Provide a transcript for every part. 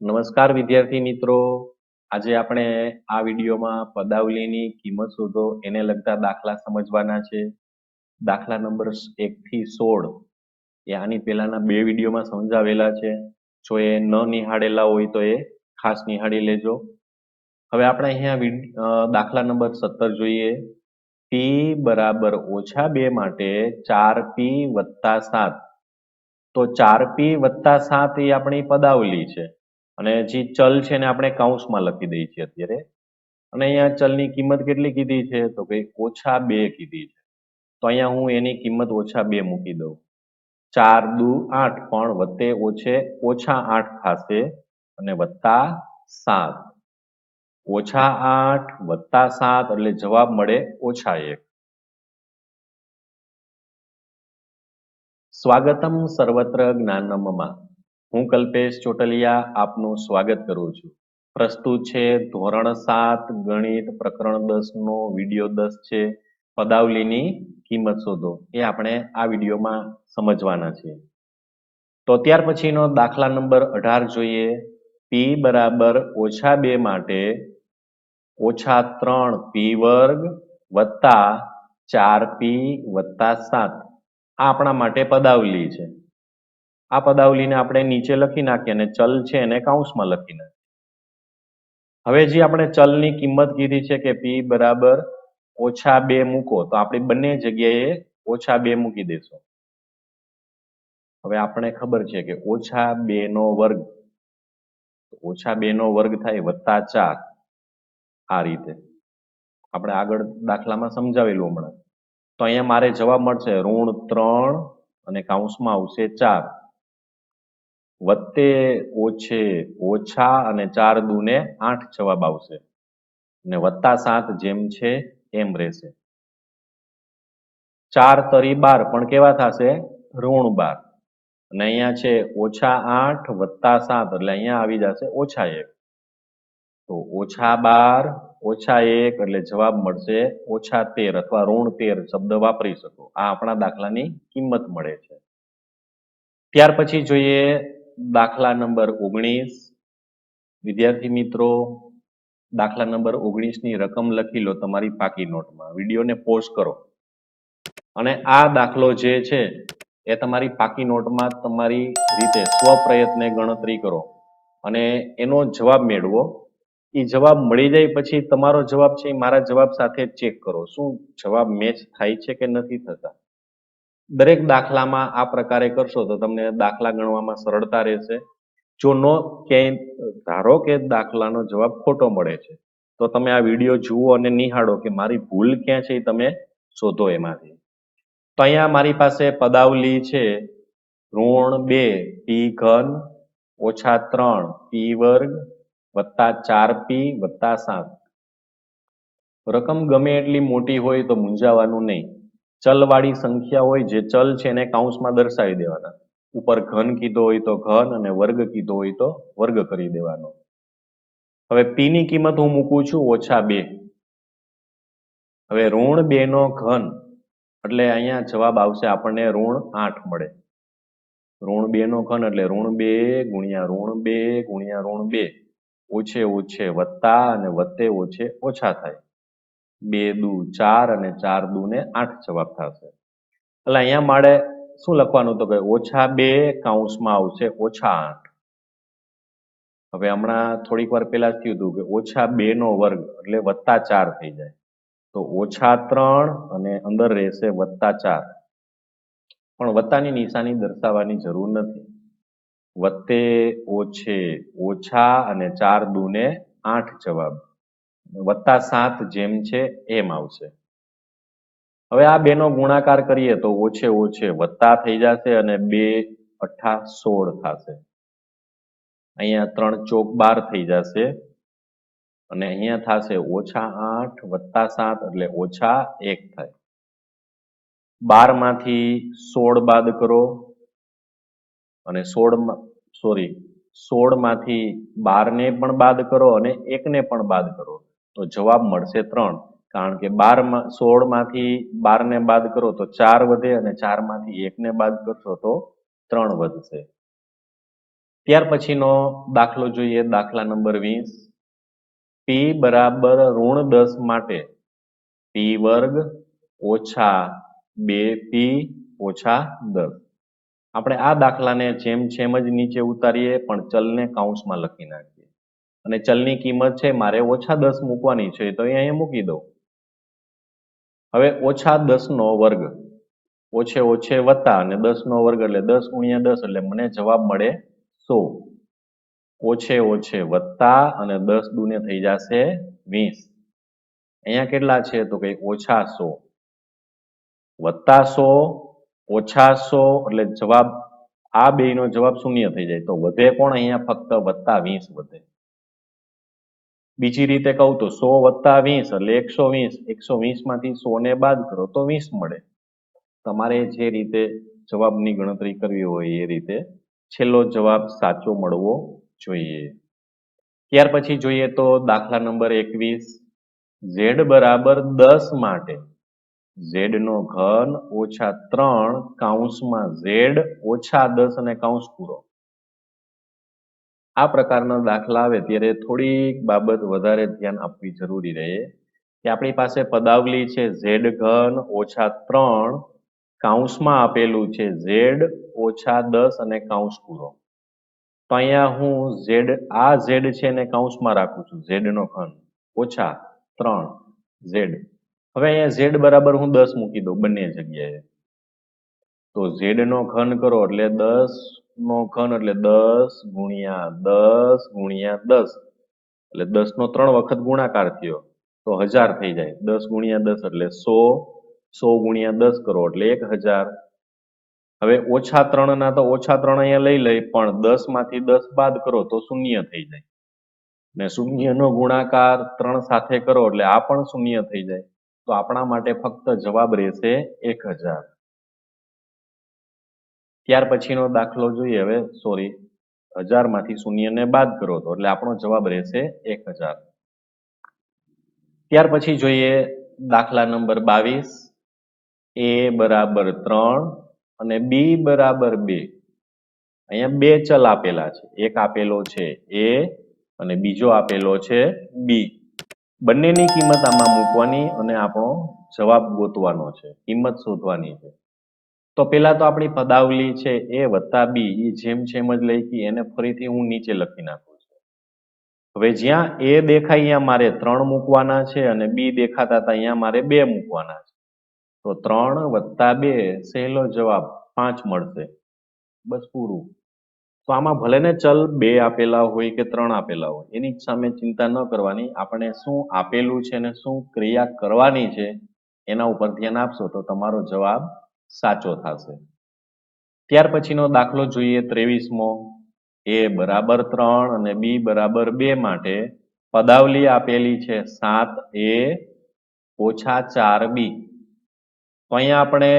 નમસ્કાર વિદ્યાર્થી મિત્રો. આજે આપણે આ વિડીયોમાં પદાવલીની કિંમત શોધો. એને લગતા દાખલા સમજવાના છે. દાખલા નંબર એક થી સોળ. એ આની પહેલાના બે વિડીયોમાં સમજાવેલા છે. જો એ ન નિહાળેલા હોય તો એ ખાસ નિહાળી લેજો. હવે આપણે અહીંયા દાખલા નંબર સત્તર જોઈએ. પી બરાબર ઓછા બે માટે ચાર પી વત્તા સાત. તો ચાર પી વત્તા સાત એ આપણી પદાવલી છે. અને જે ચલ છે એને આપણે કૌંસમાં લખી દઈએ છીએ અત્યારે. અને અહીંયા ચલની કિંમત કેટલી કીધી છે? તો કે ઓછા બે કીધી છે. તો અહીંયા હું એની કિંમત ઓછા બે મૂકી દઉં. ચાર દુ આઠ પણ વત્તે ઓછે ઓછા આઠ થશે અને વત્તા સાત. ઓછા આઠ વત્તા સાત એટલે જવાબ મળે ઓછા એક. સ્વાગતમ સર્વત્ર જ્ઞાનમમાં હું કલ્પેશ ચોટલિયા આપનું સ્વાગત કરું છું. પ્રસ્તુત છે ધોરણ સાત ગણિત પ્રકરણ દસ નો વીડિયો દસ છે. પદાવલીની કિંમત શોધો. એ આપણે આ વિડીયોમાં સમજવાના છે તો ત્યાર પછીનો દાખલા નંબર અઢાર જોઈએ. પી બરાબર ઓછા બે માટે ઓછા ત્રણ પી વર્ગ વત્તા ચાર પી વત્તા સાત. આ આપણા માટે પદાવલી છે. આ પદાવલીને આપણે નીચે લખી નાખીએ અને ચલ છે એને કાઉન્સમાં લખી નાખીએ. હવે જે આપણે ચલની કિંમત કીધી છે કે પી બરાબર ઓછા બે મૂકો, તો આપણે બંને જગ્યાએ ઓછા બે મૂકી દેશું. હવે આપણે ખબર છે કે ઓછા બે નો વર્ગ ઓછા બે નો વર્ગ થાય વત્તા ચાર આ રીતે. આપણે આગળ દાખલામાં સમજાવેલું હમણાં. તો અહીંયા મારે જવાબ મળશે ઋણ ત્રણ અને કાઉન્સમાં આવશે ચાર. વત્તે ઓછે ઓછા અને ચાર દુને આઠ જવાબ આવશે. અને વત્તા સાત જેમ છે એમ રહેશે. ચાર તરી બાર પણ કેવા થશે? ઋણ બાર. અને અહીંયા છે ઓછા આઠ વત્તા સાત, એટલે અહીંયા આવી જશે ઓછા એક. તો ઓછા બાર, ઓછા એક, એટલે જવાબ મળશે ઓછા તેર અથવા ઋણ તેર શબ્દ વાપરી શકો. આ આપણા દાખલાની કિંમત મળે છે. ત્યાર પછી જોઈએ દાખલા નંબર ઓગણીસ. વિદ્યાર્થી મિત્રો, દાખલા નંબર ઓગણીસની રકમ લખી લો તમારી પાકી નોટમાં. વિડીયોને પોઝ કરો. અને આ દાખલો જે છે, એ તમારી પાકી નોટમાં તમારી રીતે સ્વપ્રયત્ને ગણતરી કરો. અને એનો જવાબ મેળવો. એ જવાબ મળી જાય પછી તમારો જવાબ છે, એ મારા જવાબ સાથે ચેક કરો. શું જવાબ મેચ થાય છે કે નથી થતા? દરેક દાખલામાં આ પ્રકારે કરશો તો તમને દાખલા ગણવામાં સરળતા રહેશે. જો નો ક્યાંય, ધારો કે દાખલાનો જવાબ ખોટો મળે છે, તો તમે આ વીડિયો જુઓ અને નિહાળો કે મારી ભૂલ ક્યાં છે એ તમે શોધો એમાંથી. તો અહીંયા મારી પાસે પદાવલી છે. ઋણ બે પી ઘન, ઓછા ત્રણ પી વર્ગ, વત્તા ચાર પી વત્તા સાત. રકમ ગમે એટલી મોટી હોય તો મૂંઝાવાનું નહીં. ચલવાળી સંખ્યા હોય જે ચલ છે એને કાઉન્સમાં દર્શાવી દેવાના. ઉપર ઘન કીધો હોય તો ઘન અને વર્ગ કીધો હોય તો વર્ગ કરી દેવાનો. હવે પી ની કિંમત હું મૂકું છું ઓછા બે. હવે ઋણ બે નો ઘન, એટલે અહીંયા જવાબ આવશે આપણને ઋણ આઠ મળે. ઋણ બે નો ઘન એટલે ઋણ બે ગુણ્યા ઋણ બે ગુણ્યા ઋણ બે. ઓછે ઓછે વત્તા અને વત્તે ઓછે ઓછા થાય. બે દુ ચાર અને ચાર દુ ને આઠ જવાબ થશે. એટલે અહીંયા મારે શું લખવાનું તો કે ઓછા બે કાઉન્સમાં આવશે ઓછા આઠ. હવે હમણાં થોડીક વાર પહેલા થયું હતું કે ઓછા બે નો વર્ગ એટલે વત્તા ચાર થઈ જાય. તો ઓછા ત્રણ અને અંદર રહેશે વત્તા ચાર. પણ વત્તાની નિશાની દર્શાવવાની જરૂર નથી. વત્તે ઓછે ઓછા અને ચાર દુને આઠ જવાબ. વત્તા સાત જેમ છે, એમ આવશે. હવે આ બેનો ગુણાકાર કરીએ તો ઓછે ઓછે વત્તા થઈ જશે અને બે અઠા સોળ થશે. અહીંયા ત્રણ ચોક બાર થઈ જશે અને અહીંયા થશે ઓછા આઠ વત્તા સાત એટલે ઓછા એક થાય. બારમાંથી સોળ બાદ કરો અને સોળ સોરી સોળમાંથી બાર ને પણ બાદ કરો અને એક ને પણ બાદ કરો. તો જવાબ મળશે ત્રણ. કારણ કે બાર સોળમાંથી બારને બાદ કરો તો ચાર વધે અને ચારમાંથી એક ને બાદ કરશો તો ત્રણ વધશે. ત્યાર પછીનો દાખલો જોઈએ. દાખલા નંબર વીસ. પી બરાબર ઋણ દસ માટે પી વર્ગ ઓછા બે પી ઓછા દસ. આપણે આ દાખલાને જેમ જેમ જ નીચે ઉતારીએ, પણ ચલને કાઉન્સમાં લખી નાખીએ. અને ચલની કિંમત છે, મારે ઓછા દસ મૂકવાની છે, તો અહીંયા મૂકી દઉં. હવે ઓછા દસ નો વર્ગ, ઓછે ઓછે વત્તા અને દસ નો વર્ગ એટલે દસ ગુણ્યા દસ એટલે મને જવાબ મળે સો. ઓછે ઓછે વત્તા અને દસ દુને થઈ જશે વીસ. અહીંયા કેટલા છે, તો કે ઓછા સો. વત્તા સો, ઓછા સો એટલે જવાબ, આ બે નો જવાબ શૂન્ય થઈ જાય. તો વધે કોણ અહીંયા? ફક્ત વત્તા વીસ વધે. બીજી રીતે કહું તો સો વત્તા વીસ એટલે એકસો વીસ. એકસો વીસમાંથી સો ને બાદ કરો તો વીસ મળે. તમારે જે રીતે જવાબની ગણતરી કરવી હોય એ રીતે છેલ્લો જવાબ સાચો મળવો જોઈએ. ત્યાર પછી જોઈએ તો દાખલા નંબર એકવીસ. ઝેડ બરાબર દસ માટે ઝેડ નો ઘન ઓછા ત્રણ કાઉન્સમાં ઝેડ ઓછા દસ અને કાઉન્સ પૂરો. આ પ્રકારના દાખલા આવે ત્યારે થોડીક બાબત વધારે ધ્યાન આપવી જરૂરી રહે કે આપણી પાસે પદાવલી છે ઝેડ ઘન ઓછા ત્રણ કાઉન્સમાં આપેલું છે ઝેડ ઓછા દસ અને કાઉન્સ પૂરો. તો અહીંયા હું ઝેડ, આ ઝેડ છે એને કાઉન્સમાં રાખું છું ઝેડ નો ઘન ઓછા ત્રણ ઝેડ. હવે અહીંયા ઝેડ બરાબર હું દસ મૂકી દઉં બંને જગ્યાએ. તો ઝેડ નો ઘન કરો એટલે દસ નો ઘન એટલે દસ ગુણ્યા દસ ગુણ્યા દસ. એટલે દસ નો ત્રણ વખત ગુણાકાર થયો તો હજાર થઈ જાય. દસ ગુણ્યા દસ એટલે સો. સો ગુણ્યા દસ કરો એટલે એક હજાર. હવે ઓછા ત્રણ ના તો ઓછા ત્રણ અહીંયા લઈ લઈ, પણ દસમાંથી દસ બાદ કરો તો શૂન્ય થઈ જાય. ને શૂન્ય નો ગુણાકાર ત્રણ સાથે કરો એટલે આ પણ શૂન્ય થઈ જાય. તો આપણા માટે ફક્ત જવાબ રહેશે એક હજાર. ત્યાર પછીનો દાખલો જોઈએ હવે સોરી હજારમાંથી શૂન્ય ને બાદ કરો તો, એટલે આપણો જવાબ રહેશે એક હજાર. ત્યાર પછી જોઈએ દાખલા નંબર બાવીસ, એ બરાબર ત્રણ અને બી બરાબર બે. અહીંયા બે ચલ આપેલા છે, એક આપેલો છે એ અને બીજો આપેલો છે બી. બંનેની કિંમત આમાં મૂકવાની અને આપણો જવાબ ગોતવાનો છે, કિંમત શોધવાની છે. તો પેલા તો આપણી પદાવલી છે એ વત્તા બી એ જેમ જેમ જ લખી એને ફરીથી હું નીચે લખી નાખું છું. હવે જ્યાં એ દેખાય અહીંયા મારે ત્રણ મૂકવાના છે અને બી દેખાતા હતા અહીંયા મારે બે મૂકવાના છે. તો ત્રણ વત્તા બે, સહેલો જવાબ પાંચ મળશે. બસ પૂરું. તો આમાં ભલે ને ચલ બે આપેલા હોય કે ત્રણ આપેલા હોય, એની સામે ચિંતા ન કરવાની. આપણે શું આપેલું છે ને શું ક્રિયા કરવાની છે, એના ઉપર ધ્યાન આપશો તો તમારો જવાબ સાચો થશે. ત્યાર પછીનો દાખલો જોઈએ ત્રેવીસમો. એ બરાબર ત્રણ અને બી બરાબર બે માટે પદાવલી આપેલી છે સાત એ ઓછા ચાર બી. તો અહીંયા આપણે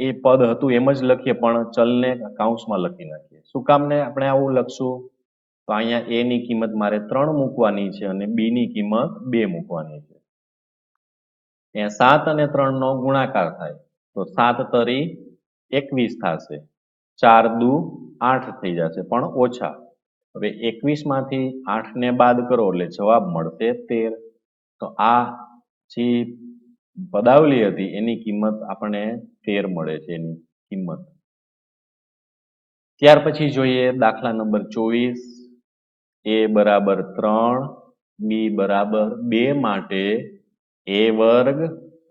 એ પદ હતું એમ જ લખીએ, પણ ચલને કાઉન્સમાં લખી નાખીએ. શું કામને આપણે આવું લખશું? તો અહીંયા એ ની કિંમત મારે ત્રણ મૂકવાની છે અને બી ની કિંમત બે મૂકવાની છે. અહીંયા સાત અને ત્રણ નો ગુણાકાર થાય. તો સાત તરી એકવીસ થશે. ચાર દુ આઠ થઈ જશે, પણ ઓછા. હવે એકવીસમાંથી આઠ ને બાદ કરો, એટલે જવાબ મળશે તેર. તો આ જે પદાવલી હતી, એની કિંમત આપણને તેર મળે છે, એની કિંમત. ત્યાર પછી જોઈએ દાખલા નંબર ચોવીસ. એ બરાબર ત્રણ, બી બરાબર બે માટે એ વર્ગ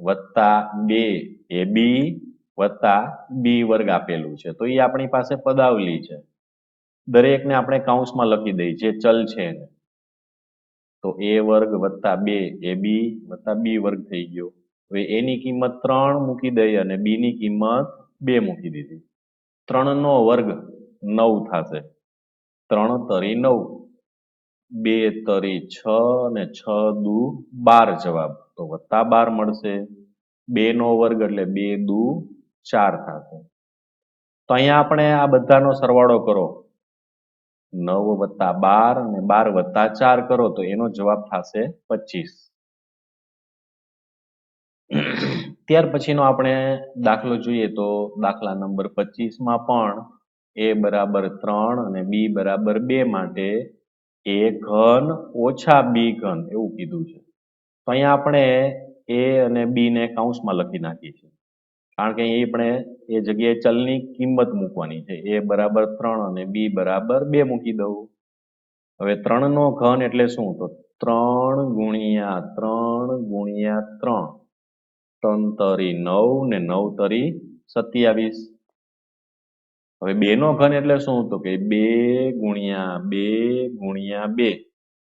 વત્તા બે. એ બી વત્તા બી વર્ગ આપેલું છે. તો એ આપણી પાસે પદાવલી છે. દરેકને આપણે કાઉન્સમાં લખી દઈએ જે ચલ છે તો એ વર્ગ વત્તા બે, એ બી વત્તા બી વર્ગ થઈ ગયો. હવે એની કિંમત ત્રણ મૂકી દઈ અને બી ની કિંમત બે મૂકી દીધી. ત્રણ નો વર્ગ નવ થશે. ત્રણ તરી નવ. બે તરી છ અને છ દુ બાર જવાબ. તો વત્તા બાર મળશે. બે નો વર્ગ એટલે બે દુ ચાર થશે. તો અહીંયા આપણે આ બધાનો સરવાળો કરો. નવ વત્તા બાર અને બાર વત્તા ચાર કરો તો એનો જવાબ થશે પચીસ. ત્યાર પછીનો આપણે દાખલો જોઈએ તો દાખલા નંબર પચીસમાં પણ એ બરાબર ત્રણ અને બી બરાબર બે માટે એ ઘન ઓછા બી ઘન એવું કીધું છે. તો અહીંયા આપણે એ અને બી ને કાઉન્સમાં લખી નાખીએ છીએ. કારણ કે અહીં આપણે એ જગ્યાએ ચલની કિંમત મૂકવાની છે. એ બરાબર ત્રણ અને બી બરાબર બે મૂકી દઉં. હવે ત્રણ નો ઘન એટલે શું? તો ત્રણ ગુણ્યા ત્રણ ગુણ્યા ત્રણ. ત્રણ તરી નવ ને નવ તરી સત્યાવીસ. હવે બે નો ઘન એટલે શું? તો કે બે ગુણ્યા બે ગુણ્યા બે.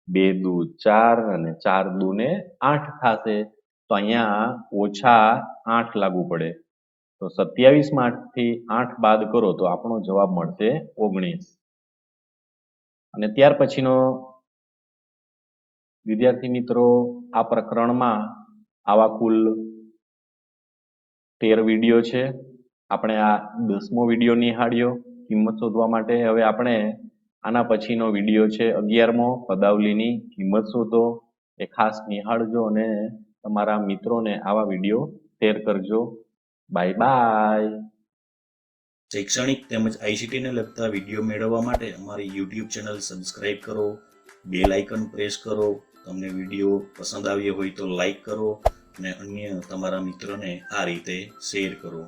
બે દુ ચાર અને ચાર દુ ને આઠ થશે. તો અહીંયા ઓછા આઠ લાગુ પડે. તો સત્યાવીસમાંથી આઠ બાદ કરો તો આપણો જવાબ મળશે ઓગણીસ. અને ત્યાર પછીનો વિદ્યાર્થી મિત્રો, આ પ્રકરણમાં આવા કુલ તેર વીડિયો છે. આપણે આ દસમો વીડિયો નિહાળ્યો. કિંમત શોધવા માટે હવે આપણે આના પછીનો વીડિયો છે અગિયારમો. પદાવલીની કિંમત શોધો. એ ખાસ નિહાળજો અને તમારા મિત્રોને આવા વીડિયો શેર કરજો. Bye bye. શૈક્ષણિક તેમજ આઈસીટીને લગતા વીડિયો મેળવવા માટે અમારી યુટ્યુબ ચેનલ સબસ્ક્રાઇબ કરો. બેલ આઇકન પ્રેસ કરો. તમને વીડિયો પસંદ આવ્યો હોય તો લાઈક કરો અને અન્ય તમારા મિત્રોને આ રીતે શેર કરો.